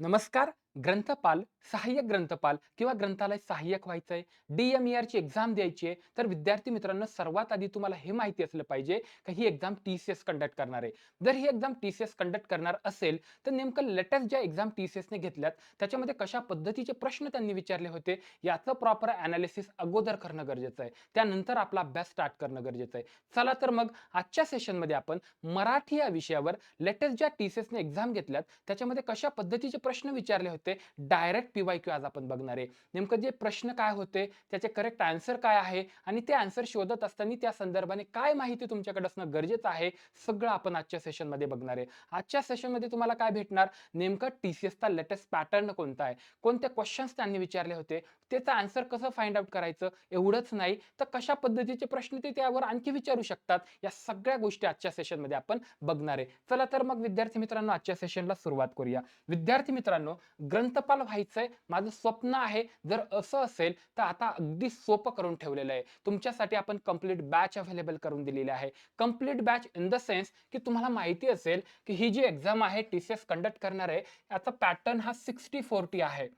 नमस्कार. ग्रंथपाल सहाय्यक ग्रंथपाल किंवा ग्रंथालय सहाय्यक व्हायचंय. DMER ची एक्झाम द्यायची आहे. तर विद्यार्थी मित्रांनो सर्वात आधी तुम्हाला हे माहिती असलं पाहिजे की ही exam T C S conduct करणार आहे. जर ही exam T C S conduct करणार असेल तर नेमकं लेटेस्ट ज्या एक्झाम टी सी एसने घेतल्यात त्याच्यामध्ये कशा पद्धतीचे प्रश्न त्यांनी विचारले होते याचं प्रॉपर अनालिसिस अगोदर करणं गरजेचं आहे. त्यानंतर आपला अभ्यास स्टार्ट करणं गरजेचं आहे. चला तर मग आजच्या सेशनमध्ये आपण मराठी या विषयावर लेटेस्ट ज्या टी सी एसने एक्झाम घेतल्यात त्याच्यामध्ये कशा पद्धतीचे प्रश्न विचारले होते डायरेक्ट पी वाय क्यू आज आपण बघणार आहे. नेमकं जे प्रश्न काय होते त्याचे करेक्ट आन्सर काय आहे आणि ते आन्सर शोधत असताना त्या संदर्भाने काय माहिती तुमच्याकडे असणं गरजेचं आहे सगळं आपण आजच्या सेशनमध्ये बघणार आहे. आजच्या सेशनमध्ये तुम्हाला काय भेटणार? नेमकं टी सी एसचा लेटेस्ट पॅटर्न कोणता आहे? कोणते क्वेश्चन्स त्यांनी विचारले होते? त्याचं आन्सर कसं फाइंड आउट करायचं? एवढंच नाही. तर कशा पद्धतीचे प्रश्न ते त्यावर आणखी विचारू शकतात? या सगळ्या गोष्टी आजच्या सेशनमध्ये आपण बघणार आहे. चला तर मग विद्यार्थी मित्रांनो आजच्या सेशनला सुरुवात करूया. विद्यार्थी मित्रांनो ग्रंथपाल व्हायचंय माझं स्वप्न आहे जर असं असेल तर आता अगदी सोपं करून ठेवलेलं आहे. तुमच्यासाठी आपण कंप्लीट बॅच अवेलेबल करून दिलेली आहे. Complete batch in the sense की तुम्हाला माहिती असेल की ही जी एक्झाम आहे टी सी एस कंडक्ट करणार आहे याचा पॅटर्न हा सिक्स्टी फोर्टी आहे.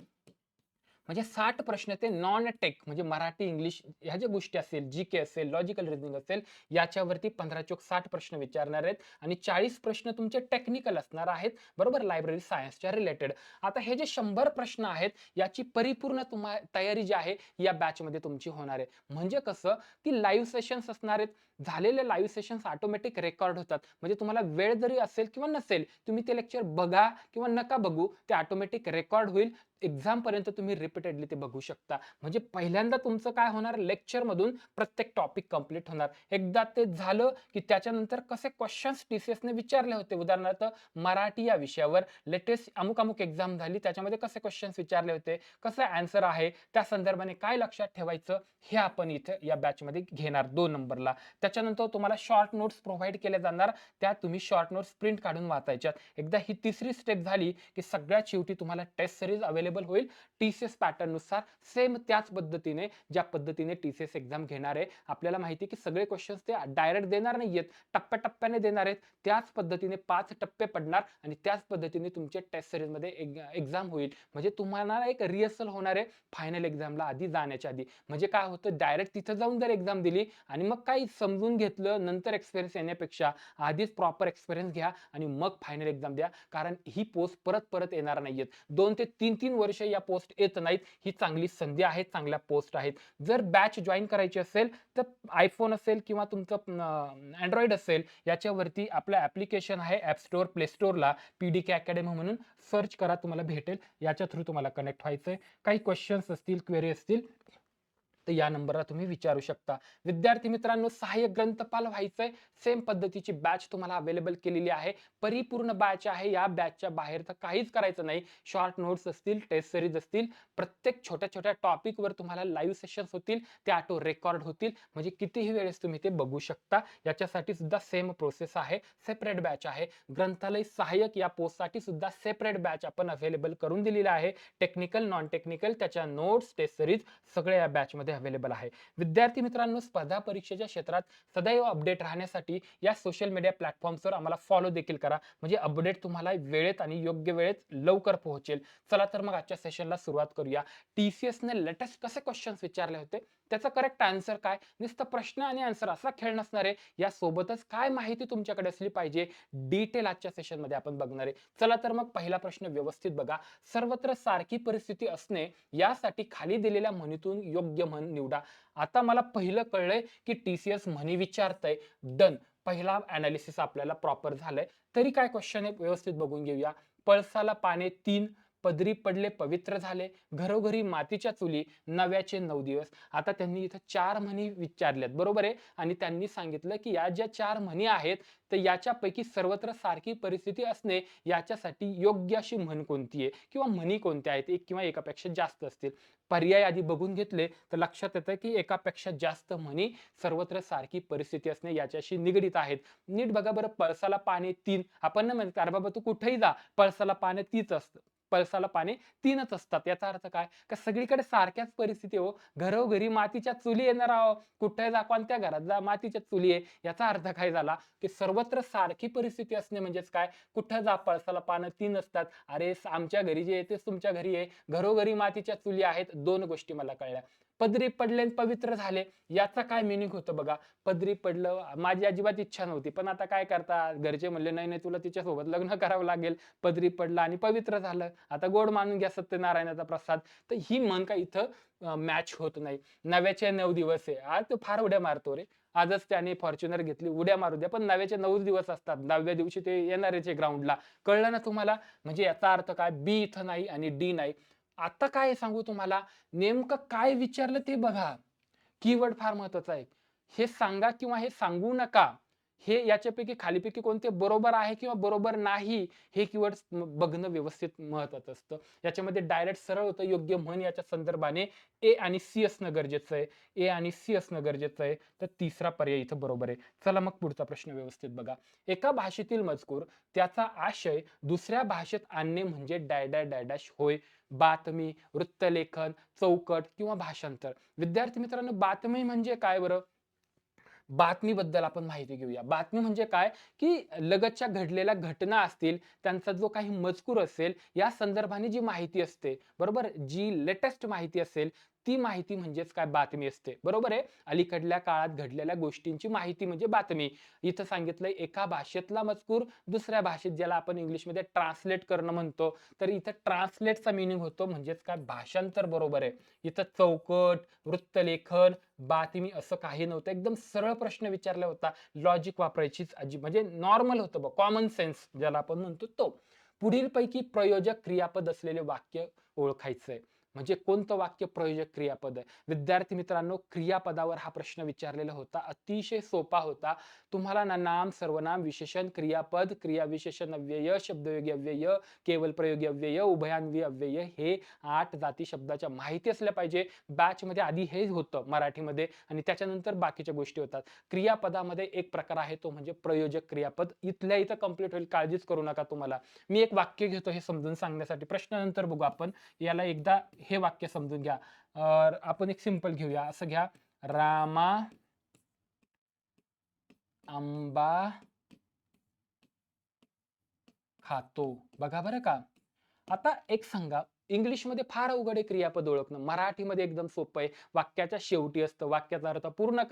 म्हणजे साठ प्रश्न ते नॉन टेक म्हणजे मराठी इंग्लिश ह्या ज्या गोष्टी असेल जी के असेल लॉजिकल रिझनिंग असेल याच्यावरती पंधरा चोक साठ प्रश्न विचारणार आहेत आणि चाळीस प्रश्न तुमचे टेक्निकल असणार आहेत बरोबर? लायब्ररी सायन्सच्या रिलेटेड आता हे जे शंभर प्रश्न आहेत याची परिपूर्ण तुम्हा तयारी जी आहे या बॅचमध्ये तुमची होणार आहे. म्हणजे कसं? की लाईव्ह सेशन्स असणार आहेत. झालेले लाईव्ह सेशन्स ऑटोमॅटिक रेकॉर्ड होतात. म्हणजे तुम्हाला वेळ जरी असेल किंवा नसेल तुम्ही ते लेक्चर बघा किंवा नका बघू ते ऑटोमॅटिक रेकॉर्ड होईल. एक्झामपर्यंत तुम्ही रिपीटेडली ते बघू शकता. म्हणजे पहिल्यांदा तुमचं काय होणार? लेक्चरमधून प्रत्येक टॉपिक कंप्लीट होणार. एकदा ते झालं की त्याच्यानंतर कसे क्वेश्चन्स टीसीएस ने विचारले होते. उदाहरणार्थ मराठी या विषयावर लेटेस्ट अमुक अमुक एक्झाम झाली. त्याच्यामध्ये कसे क्वेश्चन्स विचारले होते? कसं आन्सर आहे? त्या संदर्भाने काय लक्षात ठेवायचं? हे आपण इथे या बॅचमध्ये घेणार. दोन नंबरला. त्याच्यानंतर तुम्हाला शॉर्ट नोट्स प्रोव्हाइड केल्या जाणार. त्या तुम्ही शॉर्ट नोट्स प्रिंट काढून वाचायच्यात. एकदा ही तिसरी स्टेप झाली की सगळ्यात शेवटी तुम्हाला टेस्ट सिरीज अवेलेबल होईल टी सी एस पॅटर्ननुसार सेम त्याच पद्धतीने ज्या पद्धतीने टी सी एस एक्झाम घेणार आहे. आपल्याला माहिती आहे की सगळे क्वेश्चन्स ते डायरेक्ट देणार नाही आहेत टप्प्याटप्प्याने देणार आहेत. त्याच पद्धतीने पाच टप्पे पडणार आणि त्याच पद्धतीने तुमचे टेस्ट सिरीजमध्ये एक्झाम होईल. म्हणजे तुम्हाला एक रिहर्सल होणार आहे फायनल एक्झामला आधी जाण्याच्या आधी. म्हणजे काय होतं? डायरेक्ट तिथं जाऊन जर एक्झाम दिली आणि मग काही समजून घेतलं नंतर एक्सपिरियन्स येण्यापेक्षा आधीच प्रॉपर एक्सपिरियन्स घ्या आणि मग फायनल एक्झाम द्या. कारण ही पोस्ट परत परत येणार नाहीयेत. दोन ते तीन तीन वर्ष या पोस्ट येत नाहीत. ही चांगली संधी आहे चांगल्या पोस्ट आहेत. जर बॅच जॉईन करायची असेल तर आयफोन असेल किंवा तुमचं अँड्रॉइड असेल याच्यावरती आपलं ॲप्लिकेशन आहे ॲप स्टोअर प्ले स्टोअरला पी डी के अकॅडमी म्हणून सर्च करा तुम्हाला भेटेल. याच्या थ्रू तुम्हाला कनेक्ट व्हायचं आहे काही क्वेश्चन्स असतील क्वेरी असतील तर या नंबरला तुम्ही विचारू शकता. विद्यार्थी मित्रांनो सहाय्यक ग्रंथपाल व्हायचंय. सेम पद्धतीची बॅच तुम्हाला अवेलेबल केलेली आहे. परिपूर्ण बॅच आहे. या बॅचच्या बाहेर तर काहीच करायचं नाही. शॉर्ट नोट्स असतील टेस्ट सिरीज असतील प्रत्येक छोट्या छोट्या टॉपिकवर तुम्हाला लाईव्ह सेशन्स होतील ते ऑटो रेकॉर्ड होतील. म्हणजे कितीही वेळेस तुम्ही ते बघू शकता. याच्यासाठी सुद्धा सेम प्रोसेस आहे. सेपरेट बॅच आहे. ग्रंथालय सहाय्यक या पोस्टसाठी सुद्धा सेपरेट बॅच आपण अवेलेबल करून दिलेला आहे. टेक्निकल नॉन टेक्निकल त्याच्या नोट्स टेस्ट सिरीज सगळ्या या बॅचमध्ये अवेलेबल आहे. विद्यार्थी मित्रांनो स्पर्धा परीक्षेच्या क्षेत्रात सदैव अपडेट राहण्यासाठी या सोशल मीडिया प्लॅटफॉर्म्सवर आम्हाला फॉलो देखील करा. म्हणजे अपडेट तुम्हाला वेळेत आणि योग्य वेळेत लवकर पोहोचेल. चला तर मग आजच्या सेशनला सुरुवात करूया. टी सी एसने लेटेस्ट कसे क्वेश्चन्स विचारले होते? त्याचा करेक्ट आन्सर काय? नुसतं प्रश्न आणि आन्सर असा खेळ नसणार आहे. यासोबतच काय माहिती तुमच्याकडे असली पाहिजे? डिटेल आजच्या सेशनमध्ये आपण बघणार आहे. चला तर मग पहिला प्रश्न व्यवस्थित बघा. सर्वत्र सारखी परिस्थिती असणे यासाठी खाली दिलेल्या म्हणीतून योग्य म्हण निवडा. आता मला पहिलं कळलंय की टी सी एस म्हणी विचारतंय. डन पहिला अनालिसिस आपल्याला प्रॉपर झालंय. तरी काय क्वेश्चन आहे? व्यवस्थित बघून घेऊया. पळसाला पाने तीन पदरी पडले पवित्र झाले. घरोघरी मातीच्या चुली नव्याचे नऊ दिवस. आता त्यांनी इथं चार म्हणी विचारल्यात. बरोबर आहे? आणि त्यांनी सांगितलं की या ज्या चार म्हणी आहेत तर याच्यापैकी सर्वत्र सारखी परिस्थिती असणे याच्यासाठी योग्य अशी म्हण कोणती आहे? किंवा म्हणी कोणत्या आहेत? एक किंवा एकापेक्षा जास्त असतील. पर्याय आधी बघून घेतले तर लक्षात येतं की एकापेक्षा जास्त म्हणी सर्वत्र सारखी परिस्थिती असणे याच्याशी निगडीत आहेत. नीट बघा बरं पळसाला पाणी तीन. आपण ना म्हणतो अरे बाबा तू कुठेही जा. पळसाला पाणी तीच असतं. पळसाला पाने तीनच असतात. याचा अर्थ काय? का सगळीकडे सारख्याच परिस्थिती हो. घरोघरी मातीच्या चुली येणार आहो. कुठे जा कोणत्या घरात जा मातीच्या चुली आहे. याचा अर्थ काय झाला? की सर्वत्र सारखी परिस्थिती असणे म्हणजेच काय? कुठं जा पळसाला पानं तीन असतात. अरे आमच्या घरी जे आहे तेच तुमच्या घरी आहे. घरोघरी मातीच्या चुली आहेत. दोन गोष्टी मला कळल्या. पदरी पडले आणि पवित्र झाले. याचा काय मिनिंग होतं बघा? पदरी पडलं माझी अजिबात इच्छा नव्हती. पण आता काय करता घरचे म्हणले नाही नाही तुला तिच्यासोबत लग्न करावं लागेल. पदरी पडलं आणि पवित्र झालं. आता गोड मानून घ्या सत्यनारायणाचा प्रसाद. तर ही मन काय इथं मॅच होत नाही. नव्याचे नऊ दिवस आहे. आज तो फार उड्या मारतो रे. आजच त्याने फॉर्च्युनर घेतली. उड्या मारू द्या. पण नव्याचे नऊ दिवस असतात. नवव्या दिवशी ते येणारच आहे ग्राउंडला कळलं ना तुम्हाला? म्हणजे याचा अर्थ काय? बी इथं नाही आणि डी नाही. आता काय सांगू तुम्हाला? नेमकं काय विचारलं ते बघा. कीवर्ड फार महत्वाचं आहे. हे सांगा किंवा हे सांगू नका. हे याच्यापैकी खालीपैकी कोणते बरोबर आहे किंवा बरोबर नाही हे कीवर्ड बघणं व्यवस्थित महत्वाचं असतं. याच्यामध्ये डायरेक्ट सरळ होतं योग्य म्हण याच्या संदर्भाने ए आणि सी असणं गरजेचं आहे. ए आणि सी असणं गरजेचं आहे. तर तिसरा पर्याय इथं बरोबर आहे. चला मग पुढचा प्रश्न व्यवस्थित बघा. एका भाषेतील मजकूर त्याचा आशय दुसऱ्या भाषेत आणणे म्हणजे डायडा डायडॅश होय. बातमी वृत्तलेखन चौकट किंवा भाषांतर. विद्यार्थी मित्रांनो बातमी म्हणजे काय बरं? बातमीबद्दल आपण माहिती घेऊया. बातमी म्हणजे काय? की लगतच्या घडलेल्या घटना असतील त्यांचा जो काही मजकूर असेल या संदर्भाने जी माहिती असते बरोबर? जी लेटेस्ट माहिती असेल ती माहिती म्हणजेच काय? बातमी असते. बरोबर आहे? अलीकडल्या काळात घडलेल्या गोष्टींची माहिती म्हणजे बातमी. इथं सांगितलंय एका भाषेतला मजकूर दुसऱ्या भाषेत ज्याला आपण इंग्लिशमध्ये ट्रान्सलेट करणं म्हणतो. तर इथं ट्रान्सलेटचा मिनिंग होतो म्हणजेच काय? भाषांतर बरोबर आहे. इथं चौकट वृत्तलेखन बातमी असं काही नव्हतं. एकदम सरळ प्रश्न विचारला होता. लॉजिक वापरायचीच अजी म्हणजे नॉर्मल होतं बघ. कॉमन सेन्स ज्याला आपण म्हणतो तो. पुढील पैकी प्रयोजक क्रियापद असलेले वाक्य ओळखायचंय. म्हणजे कोणतं वाक्य प्रयोजक क्रियापद आहे? विद्यार्थी मित्रांनो क्रियापदावर हा प्रश्न विचारलेला होता. अतिशय सोपा होता. तुम्हाला ना नाम सर्वनाम विशेषण क्रियापद क्रिया विशेषण अव्यय शब्दयोगी अव्यय केवल प्रयोगी अव्यय उभयान्वी अव्यय हे आठ जाती शब्दाच्या माहिती असल्या पाहिजे. बॅच मध्ये आधी हे होतं मराठीमध्ये आणि त्याच्यानंतर बाकीच्या गोष्टी होतात. क्रियापदामध्ये एक प्रकार आहे तो म्हणजे प्रयोजक क्रियापद. इथल्या इथं कंप्लीट होईल काळजीच करू नका तुम्हाला. मी एक वाक्य घेतो हे समजून सांगण्यासाठी. प्रश्न नंतर बघू आपण. याला एकदा हे वाक्य समजून घ्या. आपण एक सिंपल घेऊया. असं घ्या. रामा आंबा खातो. बघा बरं का. आता एक सांगा. इंग्लिशमध्ये फार अवघड आहे क्रियापद ओळखणं. मराठीमध्ये एकदम सोपं आहे. वाक्याच्या शेवटी असतं. वाक्याचा अर्थ पूर्ण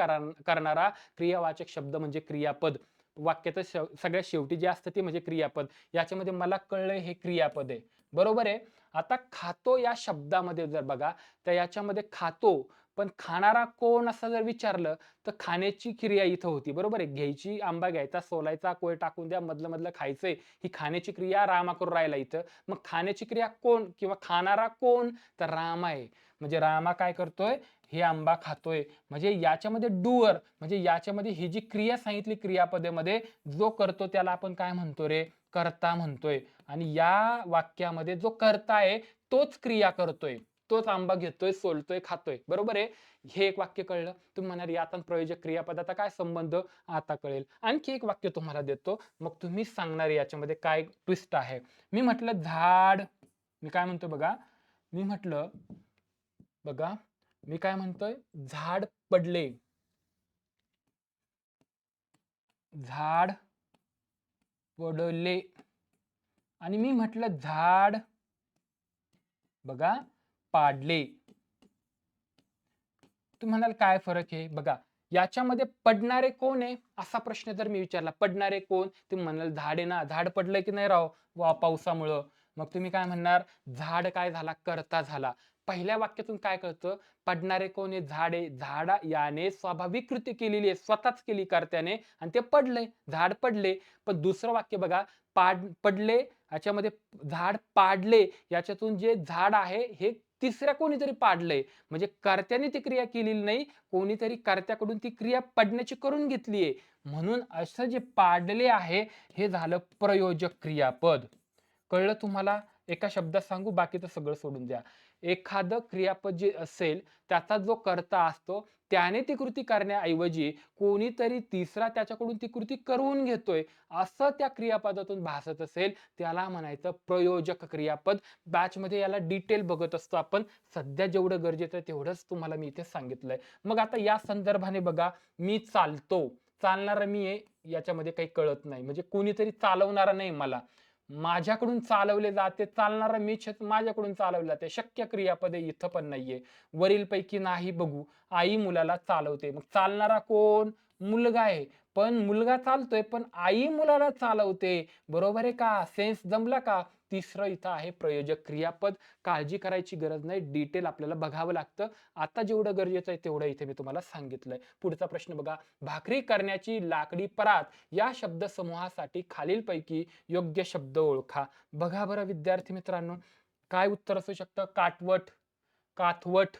करणारा क्रियावाचक शब्द म्हणजे क्रियापद. वाक्याचं शेव- सगळ्यात शेवटी जे असतं ते म्हणजे क्रियापद. याच्यामध्ये मला कळलं हे क्रियापद आहे. बरोबर आहे? आता खातो या शब्दामध्ये जर बघा तर याच्यामध्ये खातो पण खाणारा कोण असं जर विचारलं तर खाण्याची क्रिया इथं होती बरोबर आहे? घ्यायची आंबा घ्यायचा सोलायचा कोय टाकून द्या मधलं मधलं खायचंय ही खाण्याची क्रिया रामा करून राहिला इथं. मग खाण्याची क्रिया कोण किंवा खाणारा कोण? तर राम आहे. म्हणजे रामा काय करतोय? हे आंबा खातोय. म्हणजे याच्यामध्ये डुअर म्हणजे याच्यामध्ये ही जी क्रिया सांगितली क्रियापदेमध्ये जो करतो त्याला आपण काय म्हणतो रे? कर्ता म्हणतोय. आणि या वाक्यामध्ये जो कर्ता आहे तोच क्रिया करतोय. तोच आंबा घेतोय सोलतोय खातोय. बरोबर आहे? हे एक वाक्य कळलं. तुम्ही म्हणाल यात प्रयोजक क्रियापदाचा काय संबंध? आता कळेल. आणखी एक वाक्य तुम्हाला देतो. मग तुम्ही सांगणार याच्यामध्ये काय ट्विस्ट आहे. मी म्हटलं झाड. मी काय म्हणतो बघा? मी म्हटलं बघा मी काय म्हणतोय? झाड पडले. झाड पडले. आणि मी म्हटलं झाड बघा पाडले. तुम्ही म्हणाल काय फरक आहे? बघा याच्यामध्ये पडणारे कोण आहे? असा प्रश्न जर मी विचारला पडणारे कोण? तुम्ही म्हणाल झाड आहे ना झाड पडलं की नाही राव? वा पावसामुळं. मग तुम्ही काय म्हणणार? झाड काय झाला? करता झाला. पहिल्या वाक्यातून काय कळतं? पडणारे कोण? झाडे झाड झाडा याने स्वाभाविक कृती केलेली आहे. स्वतःच केली कर्त्याने आणि ते पडले. झाड पडले. पण दुसरं वाक्य बघा. पाड पडले याच्यामध्ये झाड पाडले याच्यातून जे झाड आहे हे तिसऱ्या कोणीतरी पाडलंय. म्हणजे कर्त्याने ती क्रिया केलेली नाही. कोणीतरी कर्त्याकडून ती क्रिया पडण्याची करून घेतली आहे. म्हणून असं जे पाडले आहे हे झालं प्रयोजक क्रियापद. कळलं तुम्हाला? एका शब्दात सांगू? बाकीचं सगळं सोडून द्या. एखादं क्रियापद जे असेल त्याचा जो कर्ता असतो त्याने ती कृती करण्याऐवजी कोणीतरी तिसरा त्याच्याकडून ती कृती करून घेतोय असं त्या क्रियापदातून भासत असेल त्याला म्हणायचं प्रयोजक क्रियापद. बॅचमध्ये याला डिटेल बघत असतो आपण. सध्या जेवढं गरजेचं आहे तेवढंच तुम्हाला मी इथे सांगितलंय. मग आता या संदर्भाने बघा मी चालतो. चालणारा मी आहे याच्यामध्ये काही कळत नाही. म्हणजे कोणीतरी चालवणारा नाही मला. माझ्याकडून चालवले जाते चालणारा मीच छत माझ्याकडून चालवले जाते. शक्य क्रियापदे इथं पण नाहीये. वरीलपैकी नाही बघू. आई मुलाला चालवते. मग चालणारा कोण? मुलगा आहे. पण मुलगा चालतोय पण आई मुलाला चालवते. बरोबर आहे का? सेन्स जमला का? तिसरं इथं आहे प्रयोजक क्रियापद. काळजी करायची गरज नाही. डिटेल आपल्याला बघावं लागतं. आता जेवढं गरजेचं आहे तेवढं इथे मी तुम्हाला सांगितलंय. पुढचा प्रश्न बघा. भाकरी करण्याची लाकडी परात या शब्दसमूहासाठी खालीलपैकी योग्य शब्द ओळखा. बघा बरं विद्यार्थी मित्रांनो. काय उत्तर असू शकतं? काटवट काथवट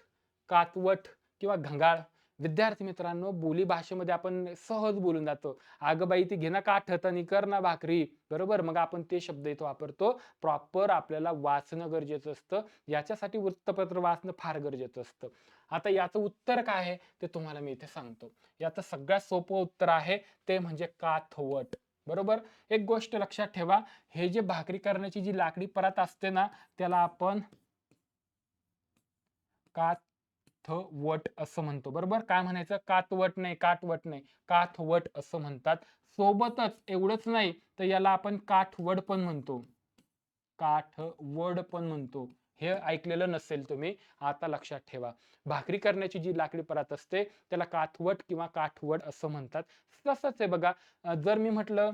कातवट किंवा घंगाळ. विद्यार्थी मित्रांनो बोली भाषेमध्ये आपण सहज बोलून जातो. अगं बाई ती घेणं का काठत आणि कर ना भाकरी. बरोबर? मग आपण ते शब्द इथं वापरतो. प्रॉपर आपल्याला वाचणं गरजेचं असतं. याच्यासाठी वृत्तपत्र वाचणं फार गरजेचं असतं. आता याचं उत्तर काय आहे? ते तुम्हाला मी इथे सांगतो. याचं सगळ्यात सोपं उत्तर आहे ते म्हणजे काथवट. बरोबर? एक गोष्ट लक्षात ठेवा. हे जे भाकरी करण्याची जी लाकडी परत असते ना त्याला आपण काथवट असं म्हणतो. बरोबर? काय म्हणायचं? कातवट नाही काटवट नाही. काथवट असं म्हणतात. सोबतच एवढंच नाही तर याला आपण काठवड पण म्हणतो. काठवड पण म्हणतो. हे ऐकलेलं नसेल तुम्ही आता लक्षात ठेवा. भाकरी करण्याची जी लाकडी परत असते त्याला काथवट किंवा काठवड असं म्हणतात. तसंच आहे बघा. जर मी म्हटलं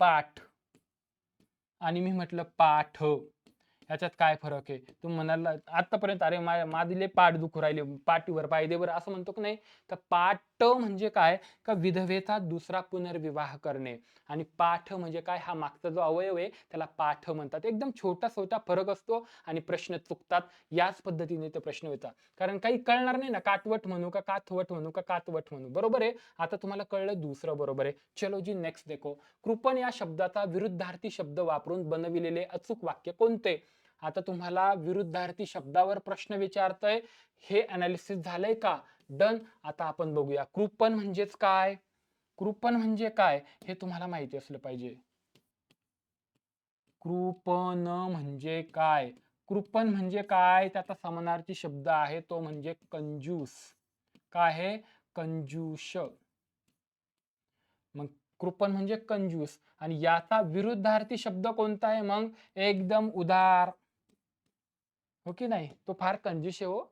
पाठ आणि मी म्हटलं पाठ ह्याच्यात काय फरक आहे? तुम्ही म्हणाला आतापर्यंत अरे मा माझिले पाठ दुखू राहिले पाठीवर पायदेवर असं म्हणतो की नाही? का पाठ म्हणजे काय? का विधवेचा दुसरा पुनर्विवाह करणे. आणि पाठ म्हणजे काय? हा मागचा जो अवयव आहे त्याला पाठ म्हणतात. एकदम छोटा छोटा फरक असतो आणि प्रश्न चुकतात. याच पद्धतीने ते प्रश्न येतात. कारण काही कळणार नाही ना काटवट म्हणू का काथवट म्हणू का कातवट म्हणू. बरोबर आहे? आता तुम्हाला कळलं दुसरं बरोबर आहे. चलो जी नेक्स्ट देखो. कृपण या शब्दाचा विरुद्धार्थी शब्द वापरून बनविलेले अचूक वाक्य कोणते? आता तुम्हाला विरुद्धार्थी शब्दावर प्रश्न विचारतोय. हे अनालिसिस झालंय का? डन आता आपण बघूया. कृपण म्हणजेच काय? कृपण म्हणजे काय? हे तुम्हाला माहिती असलं पाहिजे. कृपण म्हणजे काय? कृपण म्हणजे काय? त्याचा समानार्थी शब्द आहे. तो म्हणजे कंजूस. काय आहे कंजूष मग कृपण म्हणजे कंजूस. आणि याचा विरुद्धार्थी शब्द कोणता आहे? मग एकदम उदार. हो की नाही? तो फार कंजूस आहे हो.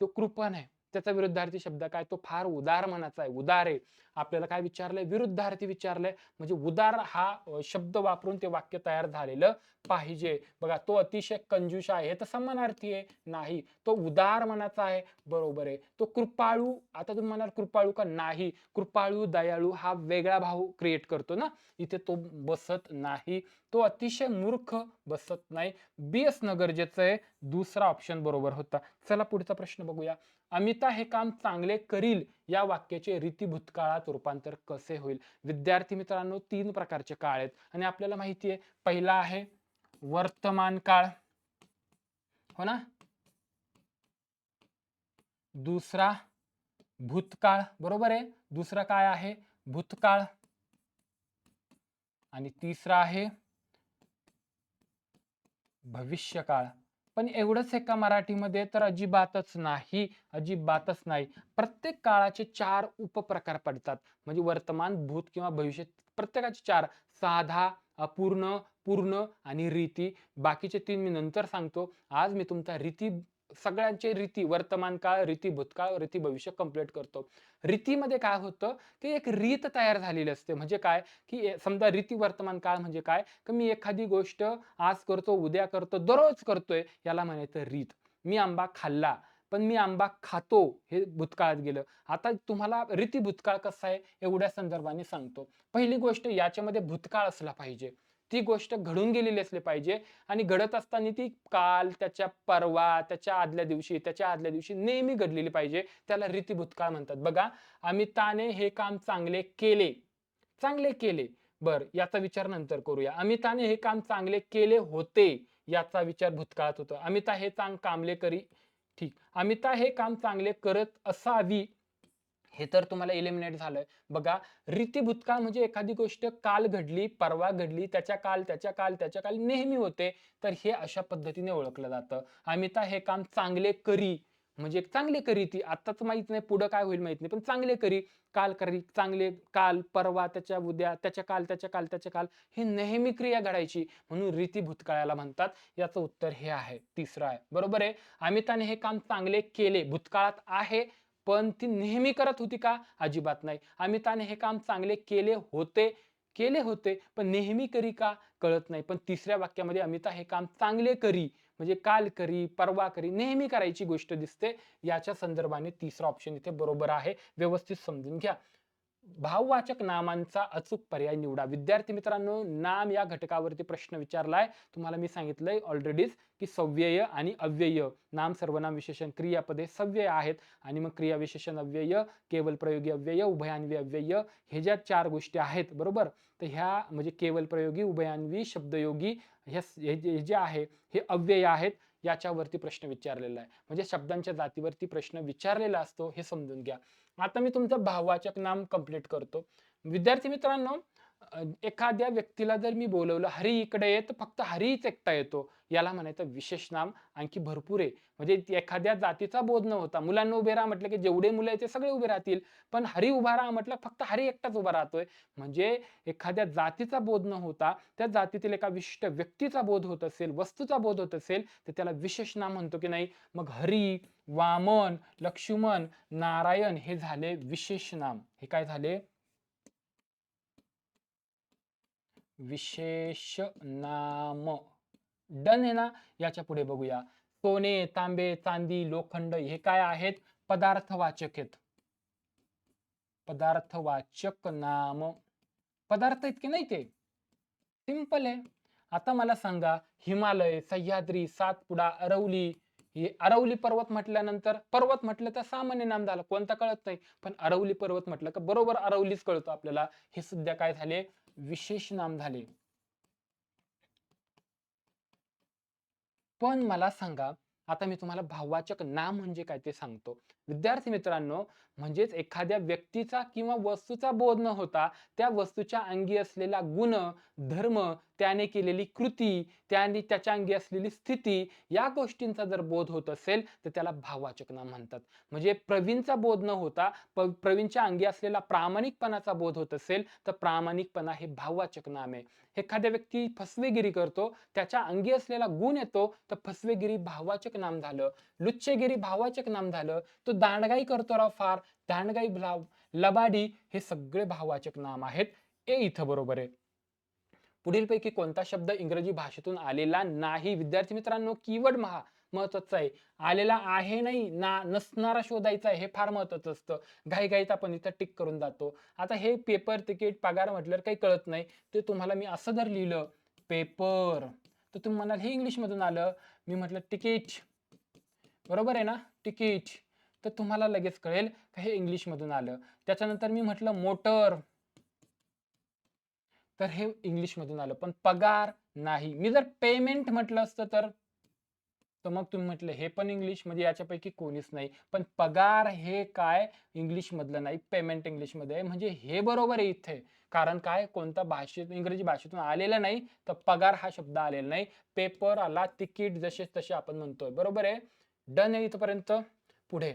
तो कृपण आहे. त्याचा विरुद्धार्थी शब्द काय? तो फार उदार मनाचा आहे. उदार आहे. आपल्याला काय विचारलंय? विरुद्धार्थी विचारलंय. म्हणजे उदार हा शब्द वापरून ते वाक्य तयार झालेलं पाहिजे. बघा तो अतिशय कंजूष आहे. तर समानार्थी आहे. नाही. तो उदार मनाचा आहे. बरोबर आहे. तो कृपाळू आता तुम्ही म्हणाल कृपाळू का नाही? कृपाळू दयाळू हा वेगळा भाव क्रिएट करतो ना? इथे तो बसत नाही. तो अतिशय मूर्ख बसत नाही. बी असणं गरजेचं आहे दुसरा ऑप्शन बरोबर होता. चला पुढचा प्रश्न बघूया. अमिता हे काम चांगले करील या वाक्याचे रीती भूतकाळात रूपांतर कसे होईल? विद्यार्थी मित्रांनो तीन प्रकारचे काळ आहेत. आणि आपल्याला माहिती आहे पहिला आहे वर्तमान काळ. हो ना? दुसरा भूतकाळ. बरोबर आहे? दुसरा काय आहे? भूतकाळ. आणि तिसरा आहे भविष्यकाळ. पण एवढंच एका मराठीमध्ये तर अजिबातच नाही अजिबातच नाही. प्रत्येक काळाचे चार उपप्रकार पडतात. म्हणजे वर्तमान भूत किंवा भविष्य प्रत्येकाचे चार. साधा अपूर्ण पूर्ण आणि रीती. बाकीचे तीन मी नंतर सांगतो. आज मी तुमचा रीती सगळ्यांचे रीती वर्तमान काळ रीती भूतकाळ रीती भविष्य कंप्लीट करतो. रीतीमध्ये काय होतं की एक रीत तयार झालेली असते. म्हणजे काय? की समजा रीती वर्तमान काळ म्हणजे काय? की मी एखादी गोष्ट आज करतो उद्या करतो दररोज करतोय याला म्हणायचं रीत. मी आंबा खाल्ला पण मी आंबा खातो हे भूतकाळात गेलं. आता तुम्हाला रीती भूतकाळ कसा आहे? एवढ्या संदर्भाने सांगतो. पहिली गोष्ट याच्यामध्ये भूतकाळ असला पाहिजे. ती गोष्ट घडून गेलेली असली पाहिजे. आणि घडत असताना ती काल त्याच्या परवा त्याच्या आदल्या दिवशी त्याच्या आदल्या दिवशी नेहमी घडलेली पाहिजे. त्याला रीती भूतकाळ म्हणतात. बघा अमिताने हे काम चांगले केले. चांगले केले. बर याचा विचार नंतर करूया. अमिताने हे काम चांगले केले होते याचा विचार भूतकाळात होतो. अमिता हे चांग कामले करी ठीक. अमिता हे काम चांगले करत असावी हे तर तुम्हाला एलिमिनेट झालंय. बघा रीती भूतकाळ म्हणजे एखादी गोष्ट काल घडली परवा घडली त्याच्या काल त्याच्या काल त्याच्या काल नेहमी होते. तर हे अशा पद्धतीने ओळखलं जातं. अमिता हे काम चांगले करी. म्हणजे चांगले करी ती. आताच माहीत नाही पुढं काय होईल माहीत नाही. पण चांगले करी. काल करी चांगले काल परवा त्याच्या उद्या त्याच्या काल त्याच्या काल त्याच्या काल हे नेहमी क्रिया घडायची. म्हणून रीती भूतकाळाला म्हणतात. याचं उत्तर हे आहे तिसरं आहे. बरोबर आहे? अमिताने हे काम चांगले केले. भूतकाळात आहे. पण ती नेहमी करत होती का? अजिबात नाही. अमिताने हे काम चांगले केले होते केले होते पण नेहमी करी का? कळत नाही. पण तिसऱ्या वाक्यामध्ये अमिता हे काम चांगले करी म्हणजे काल करी परवा करी नेहमी करायची गोष्ट दिसते. याच्या संदर्भाने तिसरा ऑप्शन इथे बरोबर आहे. व्यवस्थित समजून घ्या. भाववाचक नामांचा अचूक पर्याय निवडा. विद्यार्थी मित्रांनो नाम या घटकावरती प्रश्न विचारलाय. तुम्हाला मी सांगितलंय ऑलरेडीच की सव्यय आणि अव्यय. नाम सर्वनाम विशेषण क्रियापदे सव्यय आहेत. आणि मग क्रिया विशेषण अव्यय केवल प्रयोगी अव्यय उभयान्वी अव्यय हे ज्या चार गोष्टी आहेत बरोबर? तर ह्या म्हणजे केवल प्रयोगी उभयान्वी शब्दयोगी हे जे- हे जे आहे हे अव्यय आहेत याच्यावरती प्रश्न विचारलेला आहे. म्हणजे शब्दांच्या जातीवरती प्रश्न विचारलेला असतो हे समजून घ्या. आता मी तुमचं भाववाचक नाम कंप्लीट करतो. विद्यार्थी मित्रांनो एखाद्या व्यक्तीला जर मी बोलवलं हरी इकडे येत फक्त हरीच एकटा येतो. याला म्हणायचं विशेष नाम आणखी भरपूर आहे. म्हणजे एखाद्या जातीचा बोध न होता मुलांना उभे राहा म्हटलं की जेवढे मुलं आहेत ते सगळे उभे राहतील. पण हरी उभा राहा म्हटलं फक्त हरी एकटाच उभा राहतोय. म्हणजे एखाद्या जातीचा बोध न होता त्या जातीतील एका विशिष्ट व्यक्तीचा बोध होत असेल वस्तूचा बोध होत असेल तर त्याला विशेष नाम म्हणतो की नाही? मग हरी वामन लक्ष्मण नारायण हे झाले विशेष नाम. हे काय झाले? विशेष नाम. डन आहे ना? याच्यापुढे बघूया. सोने तांबे चांदी लोखंड हे काय आहेत? पदार्थवाचक आहेत. पदार्थवाचक नाम. पदार्थ आहेत की नाही ते? सिंपल आहे. आता मला सांगा हिमालय सह्याद्री सातपुडा अरवली हे अरवली पर्वत म्हटल्यानंतर पर्वत म्हटलं तर सामान्य नाम झालं. कोणता कळत नाही. पण अरवली पर्वत म्हटलं का बरोबर अरवलीच कळतो आपल्याला. हे सध्या काय झाले? विशेष नाम झाले. पण मला सांगा आता मी तुम्हाला भाववाचक नाम म्हणजे काय ते सांगतो. विद्यार्थी मित्रांनो म्हणजेच एखाद्या व्यक्तीचा किंवा वस्तूचा बोध न होता त्या वस्तूच्या अंगी असलेला गुण धर्म त्याने केलेली कृती त्याने त्याच्या अंगी असलेली स्थिती या गोष्टींचा जर बोध होत असेल तर त्याला भाववाचक नाम म्हणतात. म्हणजे प्रवीणचा बोध न होता प- प्रवीणच्या अंगी असलेला प्रामाणिकपणाचा बोध होत असेल तर प्रामाणिकपणा हे भाववाचक नाम आहे. एखाद्या व्यक्ती फसवेगिरी करतो त्याच्या अंगी असलेला गुण येतो तर फसवेगिरी भाववाचक नाम झालं. लुच्चेगिरी भाववाचक नाम झालं तो दांडगाई करतो राव फार. दांडगाई भला- लबाडी हे सगळे भाववाचक नाम आहेत. ए इथं बरोबर आहे. पुढीलपैकी कोणता शब्द इंग्रजी भाषेतून आलेला नाही? विद्यार्थी मित्रांनो कीवर्ड महा महत्वाचं आहे. आलेला आहे नाही ना नसणारा शोधायचा आहे हे फार महत्वाचं असतं. घाईघाईत आपण इथं टिक करून जातो. आता हे पेपर तिकीट पगार म्हटल्यावर काही कळत नाही. ते तुम्हाला मी असं जर लिहिलं पेपर तर तुम्ही म्हणाल हे इंग्लिशमधून आलं. मी म्हटलं तिकीट. बरोबर आहे ना? तिकीट. तर तुम्हाला लगेच कळेल का हे इंग्लिश मधून आलं. त्याच्यानंतर मी म्हटलं मोटर. तर हे इंग्लिश मधून आलं. पण पगार नाही. मी जर पेमेंट म्हटलं असतं तर? तर मग तुम्ही म्हटलं हे पण इंग्लिश म्हणजे याच्यापैकी कोणीच नाही. पण पगार हे काय इंग्लिश मधलं नाही पेमेंट इंग्लिशमध्ये आहे. म्हणजे हे बरोबर आहे इथे. कारण काय? कोणता भाषेत इंग्रजी भाषेतून आलेलं नाही तर पगार हा शब्द आलेला नाही. पेपर आला तिकीट जसे तसे आपण म्हणतोय. बरोबर आहे? डन आहे इथपर्यंत. पुढे.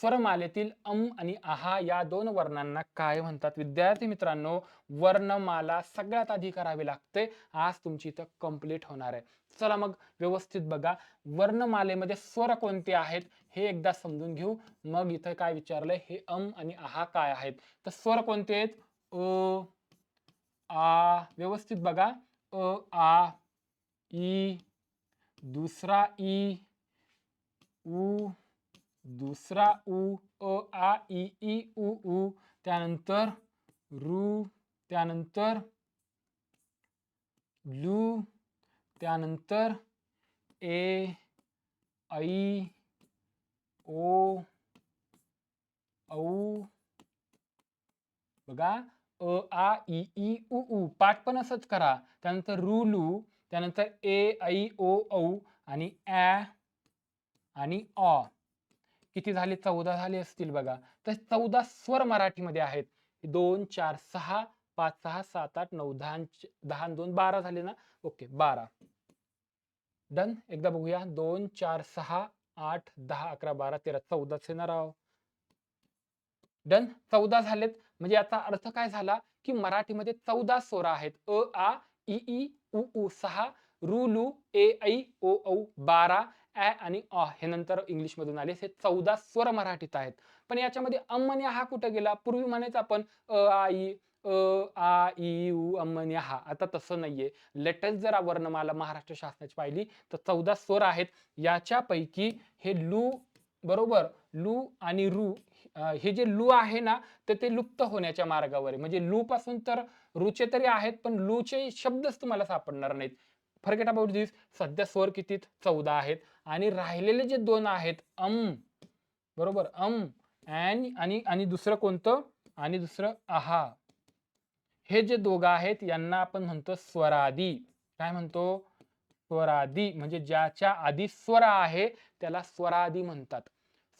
स्वरमालेतील अम आणि आहा या दोन वर्णांना काय म्हणतात? विद्यार्थी मित्रांनो वर्णमाला सगळ्यात आधी करावी लागते. आज तुमची इथं कंप्लीट होणार आहे. चला मग व्यवस्थित बघा. वर्णमालेमध्ये स्वर कोणते आहेत? हे एकदा समजून घेऊ. मग इथं काय विचारलंय? हे अम आणि आहा काय आहेत? तर स्वर कोणते आहेत? अ आ. व्यवस्थित बघा. अ आ ई. दुसरा ई. उ. दुसरा उ अ आ इ ई उ उ. त्यानंतर रु त्यानंतर लू त्यानंतर ए ऐ ओ औ. बघा अ आ इ ई उ उ. पाठ पण असंच करा. त्यानंतर रु लू. त्यानंतर ए ऐ ओ औ. आणि ॲ आणि ऑ किती झाले? चौदा झाले असतील बघा. तर चौदा स्वर मराठीमध्ये आहेत. दोन चार सहा पाच सहा सात आठ नऊ दहा दहा दोन बारा झाले ना? ओके बारा. डन? एकदा बघूया. दोन चार सहा आठ दहा अकरा बारा तेरा चौदाच येणार आहो. डन? चौदा झालेत. म्हणजे याचा अर्थ काय झाला? की मराठीमध्ये चौदा स्वर आहेत. अ आ इ ई उ उ सहा रु लू ए ऐ ओ औ बारा ॲ आणि अ हे नंतर इंग्लिश मधून आले. हे चौदा स्वर मराठीत आहेत. पण याच्यामध्ये अम्मन्या हा कुठं गेला? पूर्वी म्हणायचं आपण अ आई अ आ इ उ अम्मन्या हा. आता तसं नाहीये. लेटेस्ट जर वर्णमाला महाराष्ट्र शासनाची पाहिली तर चौदा स्वर आहेत. याच्यापैकी हे लू बरोबर? लू आणि रू हे जे लू आहे ना तर ते लुप्त होण्याच्या मार्गावर आहे. म्हणजे लू पासून तर रुचे तरी आहेत पण लूचे शब्दच तुम्हाला सापडणार नाहीत. Forget about this? सध्या स्वर किती? चौदा आहेत. आणि राहिलेले जे दोन आहेत अम बरोबर अम अँड आणि आणि दुसरं कोणतं? आणि दुसरं आहा. हे जे दोघं आहेत यांना आपण म्हणतो स्वरादी. काय म्हणतो? स्वरादी. म्हणजे ज्याच्या आधी स्वर आहे त्याला स्वरादी म्हणतात.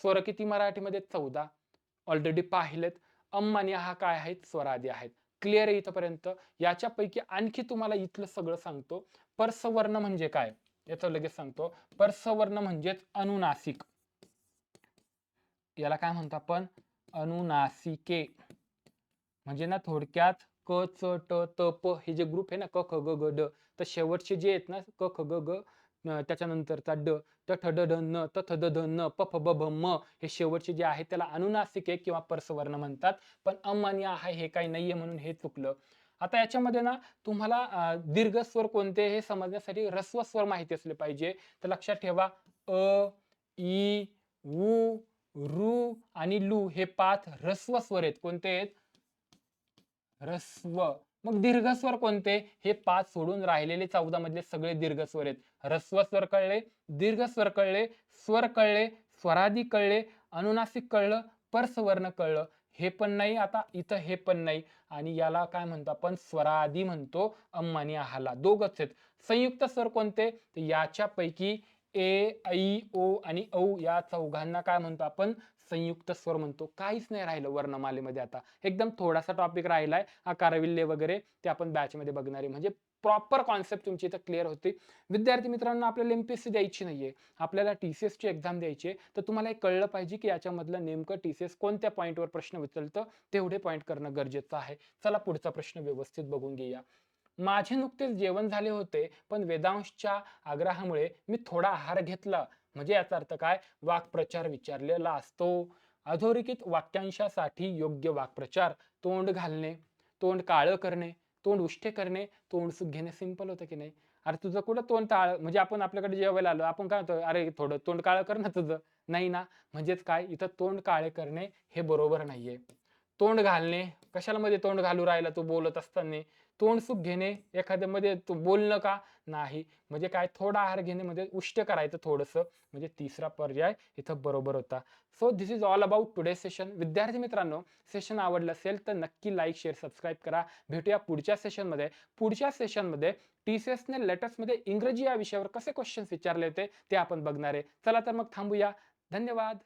स्वर किती मराठीमध्ये? चौदा. ऑलरेडी पाहिलेत. अम आणि हा काय आहेत? स्वरादी आहेत. क्लिअर आहे इथपर्यंत. याच्यापैकी आणखी तुम्हाला इथलं सगळं सांगतो. पर्सवर्ण म्हणजे काय? याचं लगेच सांगतो. पर्सवर्ण म्हणजेच अनुनासिक. याला काय म्हणतो आपण? अनुनासिके. म्हणजे ना थोडक्यात क च ट त प हे जे ग्रुप आहे ना क ख ग ग ड तर शेवटचे जे आहेत ना क ख ग ग त्याच्यानंतरचा ड त ठ ड न त थ द ध न प फ ब भ म हे शेवटचे जे आहे त्याला अनुनासिक आहे किंवा परसवर्ण म्हणतात. पण अमान्य आहे हे काही नाहीये म्हणून हे चुकलं. आता याच्यामध्ये ना तुम्हाला दीर्घ स्वर कोणते हे समजण्यासाठी ह्रस्व स्वर माहिती असले पाहिजे. तर लक्षात ठेवा अ ई उ रु आणि लू हे पाच ह्रस्व स्वर आहेत. कोणते आहेत? ह्रस्व. मग दीर्घ स्वर कोणते? हे पाच सोडून राहिलेले चौदा मधले सगळे दीर्घस्वर आहेत. ह्रस्व स्वर कळले दीर्घ स्वर कळले स्वर कळले स्वरादी कळले अनुनासिक कळलं परसवर्ण कळलं. हे पण नाही आता इथं हे पण नाही. आणि याला काय म्हणतो आपण? स्वरादी म्हणतो. अम्मानी आहाला. दोघच आहेत. संयुक्त स्वर कोणते? तर याच्यापैकी ए ऐ ओ आणि औ या चौघांना काय म्हणतो आपण? संयुक्त स्वर म्हणतो. काहीच नाही राहिलं वर्णमालेमध्ये आता. एकदम थोडासा टॉपिक राहिलाय. आकारविल्ले वगैरे ते आपण बॅचमध्ये बघणारे म्हणजे प्रॉपर कॉन्सेप्ट तुमची इथं क्लिअर होती. विद्यार्थी मित्रांनो आपल्याला एमपीएससी द्यायची नाहीये. आपल्याला टीसीएस ची एक्झाम द्यायची आहे. तर तुम्हाला हे कळलं पाहिजे की याच्यामधलं नेमकं टीसीएस कोणत्या पॉईंटवर प्रश्न विचारतं तेवढे पॉईंट करणं गरजेचं आहे. चला पुढचा प्रश्न व्यवस्थित बघून घेऊया. माझे नुकतेच जेवण झाले होते पण वेदांशच्या आग्रहामुळे मी थोडा आहार घेतला. म्हणजे याचा अर्थ काय? वाक्प्रचार विचारलेला असतो. अधोरेखित वाक्यांशासाठी योग्य वाक्प्रचार तोंड घालणे तोंड काळं करणे तोंड उष्टे करणे तोंड सुख घेणे सिंपल होतं की नाही? अरे तुझं कुठं तोंड ताळ म्हणजे आपण आपल्याकडे जेवायला आलो आपण काय होतो अरे थोडं तोंड काळं कर ना तुझं. नाही ना. म्हणजेच काय? इथं तोंड काळे करणे हे बरोबर नाहीये. तोंड घालणे कशाला मध्ये तोंड घालू राहिला तू बोलत असताना? तोंडसुख घेणे एखाद्यामध्ये तू बोलणं का? नाही. म्हणजे काय? थोडा आहार घेणे म्हणजे उष्ट करायचं थोडंसं. म्हणजे तिसरा पर्याय इथं बरोबर होता. So this is all about today session विद्यार्थी मित्रांनो सेशन आवडलं असेल तर नक्की लाईक शेअर सबस्क्राईब करा. भेटूया पुढच्या सेशनमध्ये पुढच्या सेशनमध्ये टी सी एसने लेटेस्टमध्ये इंग्रजी या विषयावर कसे क्वेश्चन्स विचारले होते ते आपण बघणार आहे. चला तर मग थांबूया. धन्यवाद.